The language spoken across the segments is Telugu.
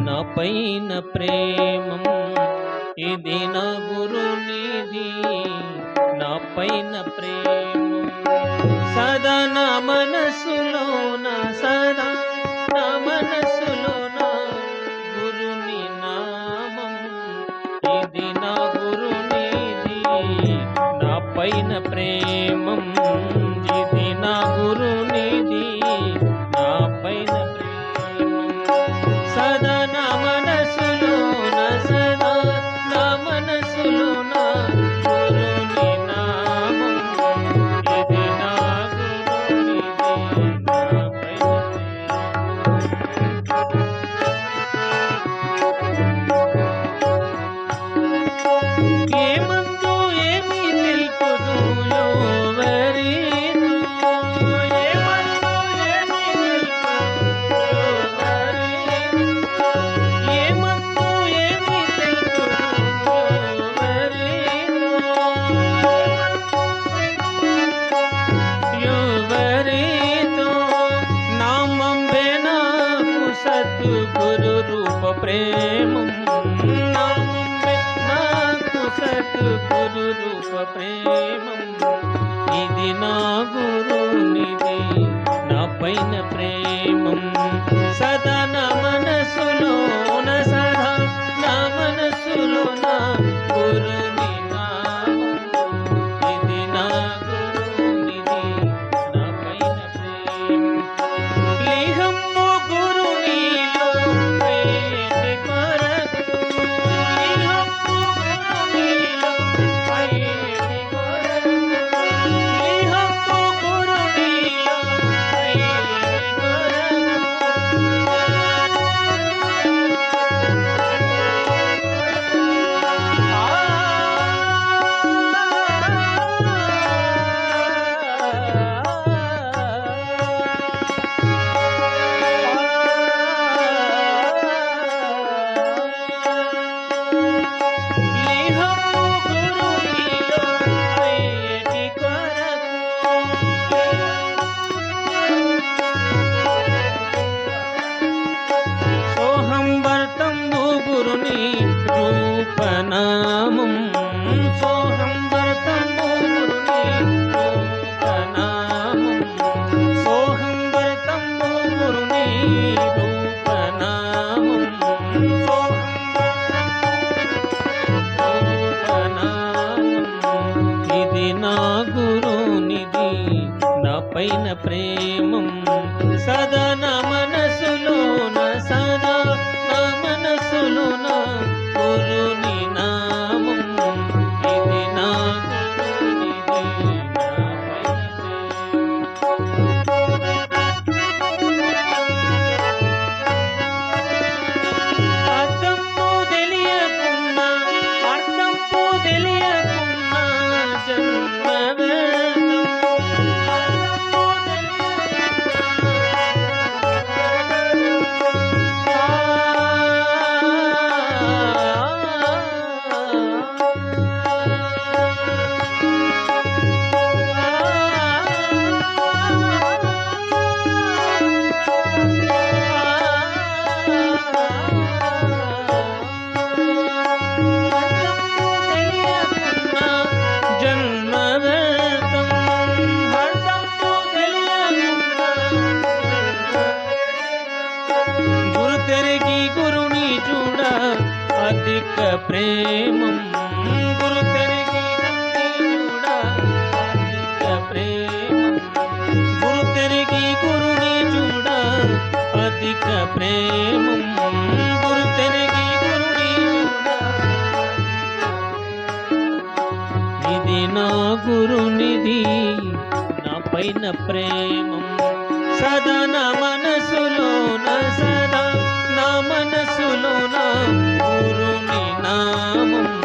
నా పైన ప్రేమం. ఇది నా గురునిధి నా పైన ప్రేమం. సదా నా మనసులోన సదా సద్గురు రూప ప్రేమం. ఇది నా గురునిది నా పైన ప్రేమం. సదా నా మనసులోన సదా నా మనసులోన గురు అధిక ప్రేమం. గురు ప్రేమం. గురు తెరిగి గురుని చూడ అధిక ప్రేమం. గురు తెరిగి గురుని చూడ ఇది నా గురునిది నా పైన ప్రేమం. సదా నా మనసులోన సదా నా మనసులోన గురు நாமம்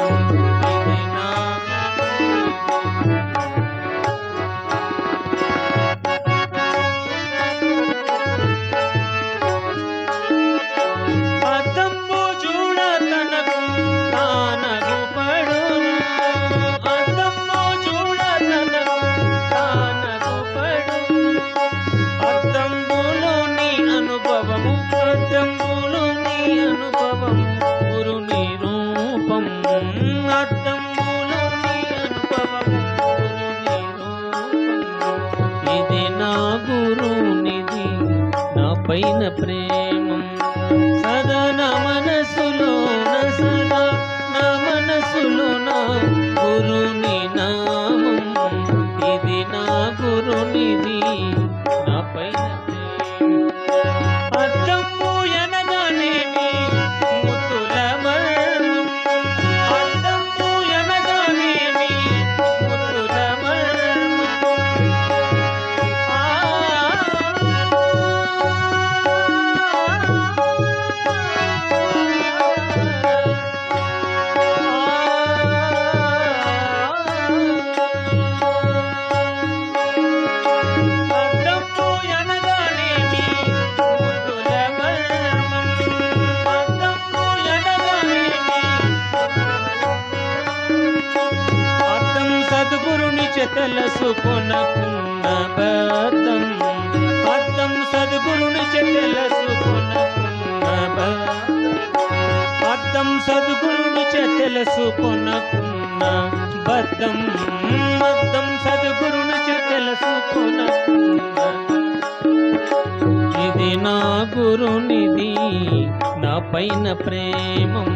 పైన ప్రేమం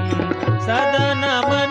సదనమని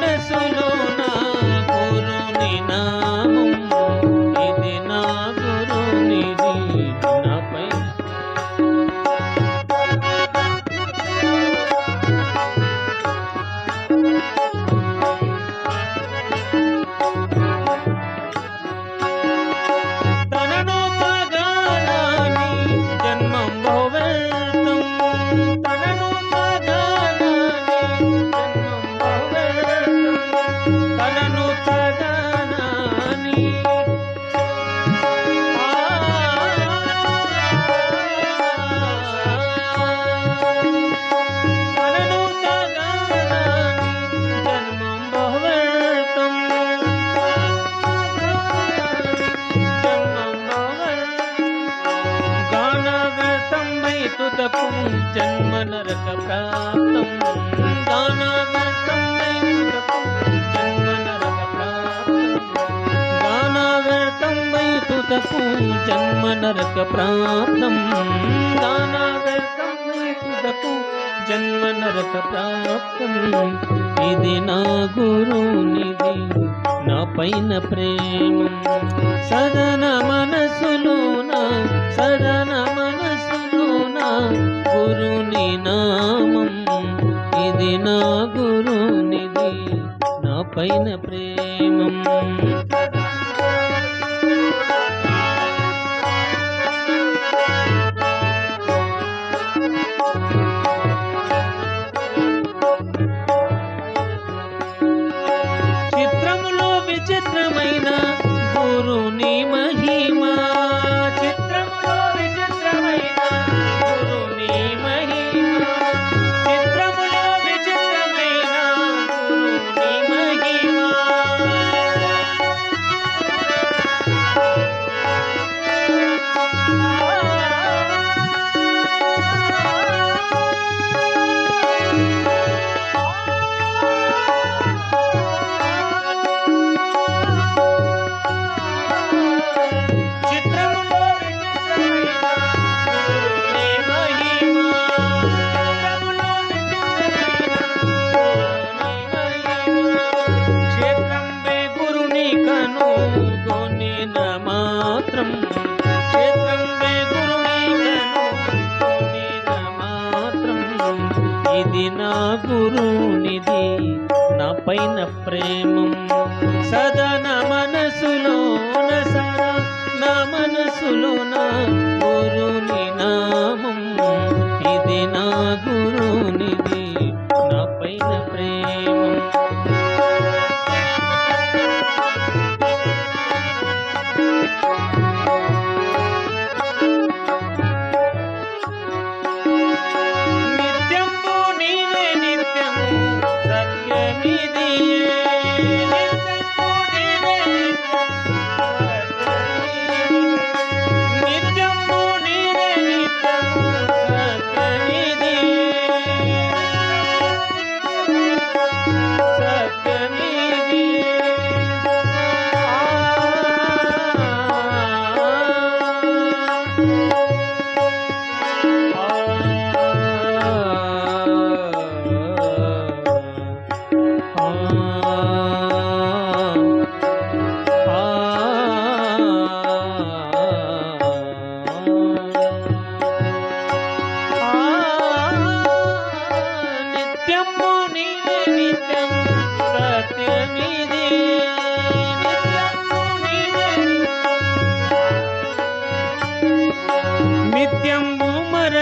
నరక ప్రాప్తం దానావ్యర్థం జన్మ నరక ప్రాప్తం దానావ్యర్థం వైతుతకు జన్మ నరక ప్రాప్తం దానావ్యర్థం వైతుతకు ఇది నా గురునిది నా పైన ప్రేమ. సదన మనసులోన సదా నా గురునిది నా పైన ప్రేమం ఇది నా గురునిది నా పైన ప్రేమం. సదా నా మనసులోన సదా నా మనసులోన గురుని నామ.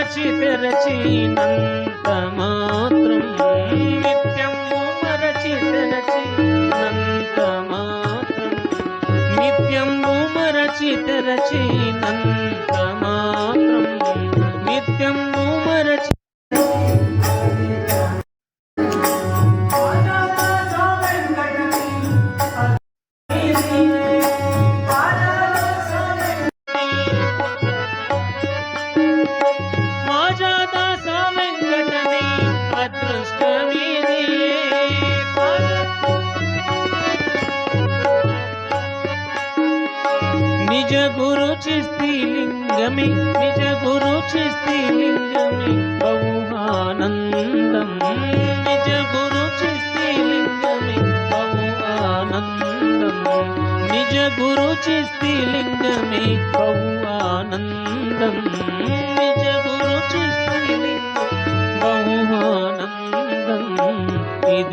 తెరచి తెరచినంత మాత్రం నిత్యము మరచి తెరచినంత మాత్రం నిత్యము మరచి మాత్రం నిత్యం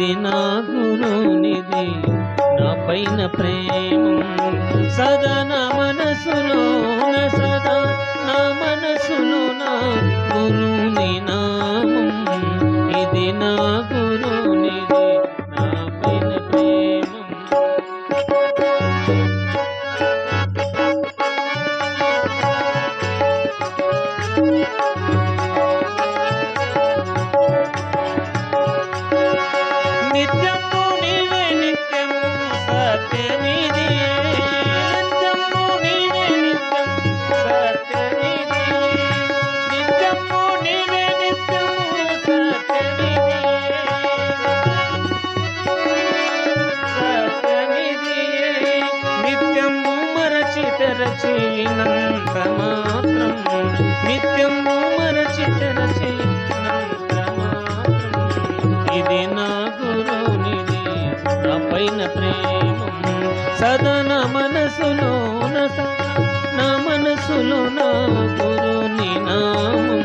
ఇది నా గురునిది నా పైన ప్రేమ సదనమన మారిన ప్రేమము సదన మనసులోన సదన మనసులోన గురుని నామము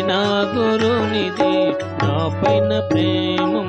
నా గురునిది నా పైన ప్రేమ